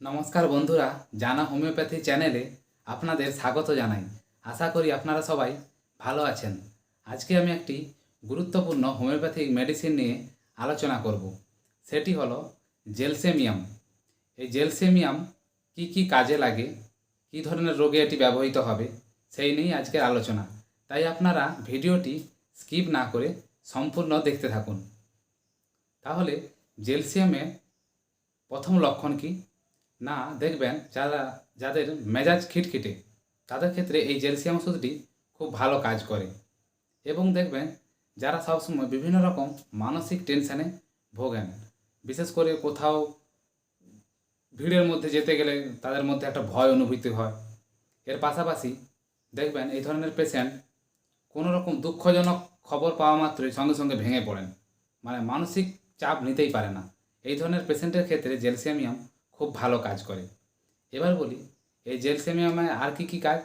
নমস্কার বন্ধুরা, জানা হোমিওপ্যাথি চ্যানেলে আপনাদের স্বাগত জানাই। আশা করি আপনারা সবাই ভালো আছেন। আজকে আমি একটি গুরুত্বপূর্ণ হোমিওপ্যাথিক মেডিসিন নিয়ে আলোচনা করব। সেটি হলো জেলসেমিয়াম। এই জেলসেমিয়াম কি কি কাজে লাগে? কী ধরনের রোগে এটি ব্যবহৃত হবে? সেই নিয়েই আজকের আলোচনা। তাই আপনারা ভিডিওটি স্কিপ না করে সম্পূর্ণ দেখতে থাকুন। তাহলে জেলসিয়ামের প্রথম লক্ষণ কি? না, দেখবেন যারা, যাদের মেজাজ খিটখিটে, তাদের ক্ষেত্রে এই জেলসিয়াম ওষুধটি খুব ভালো কাজ করে। এবং দেখবেন যারা সবসময় বিভিন্ন রকম মানসিক টেনশানে ভোগেন, বিশেষ করে কোথাও ভিড়ের মধ্যে যেতে গেলে তাদের মধ্যে একটা ভয় অনুভূতি হয়। এর পাশাপাশি দেখবেন এই ধরনের পেশেন্ট কোনো রকম দুঃখজনক খবর পাওয়া মাত্রই সঙ্গে সঙ্গে ভেঙে পড়েন। মানে মানসিক চাপ নিতেই পারে না। এই ধরনের পেশেন্টের ক্ষেত্রে জেলসিয়ামিয়াম খুব ভালো কাজ করে। এবার বলি, এই জেলসেমিয়ামে আর কি কি কাজ?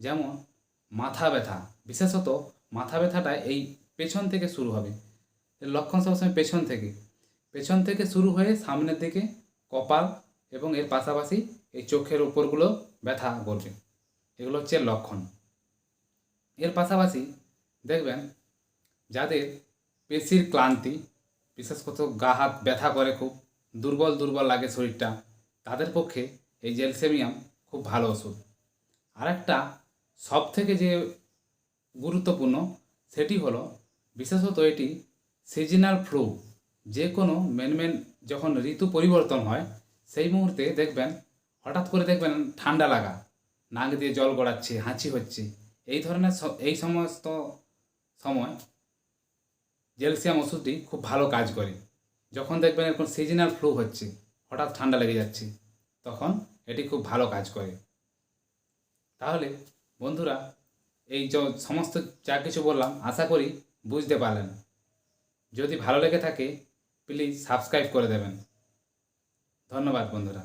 যেমন মাথা ব্যথা, বিশেষত মাথা ব্যথাটা এই পেছন থেকে শুরু হবে। এর লক্ষণ সবসময় পেছন থেকে। পেছন থেকে শুরু হয়ে সামনের দিকে কপাল এবং এর পাশাপাশি এই চোখের উপরগুলো ব্যথা করবে। এগুলো হচ্ছে লক্ষণ। এর পাশাপাশি দেখবেন, যাদের পেশির ক্লান্তি বিশেষ করে গা হাত ব্যথা করে খুব, দুর্বল দুর্বল লাগে শরীরটা তাদের পক্ষে এই জেলসেমিয়াম খুব ভালো ওষুধ। আরেকটা সব থেকে যে গুরুত্বপূর্ণ সেটি হলো, বিশেষত এটি সিজনাল ফ্লু, যে কোনো মেন মেন যখন ঋতু পরিবর্তন হয়, সেই মুহূর্তে দেখবেন, হঠাৎ করে দেখবেন ঠান্ডা লাগা, নাক দিয়ে জল গড়াচ্ছে, হাঁচি হচ্ছে। এই ধরনের এই সমস্ত সময় জেলসিয়াম ওষুধটি খুব ভালো কাজ করে। যখন দেখবেন এরকম সিজনাল ফ্লু হচ্ছে হঠাৎ ঠান্ডা লেগে যাচ্ছে, তখন এটি খুব ভালো কাজ করে। তাহলে বন্ধুরা, এই য সমস্ত যা কিছু বললাম, আশা করি বুঝতে পারলেন। যদি ভালো লেগে থাকে প্লিজ সাবস্ক্রাইব করে দেবেন। ধন্যবাদ বন্ধুরা।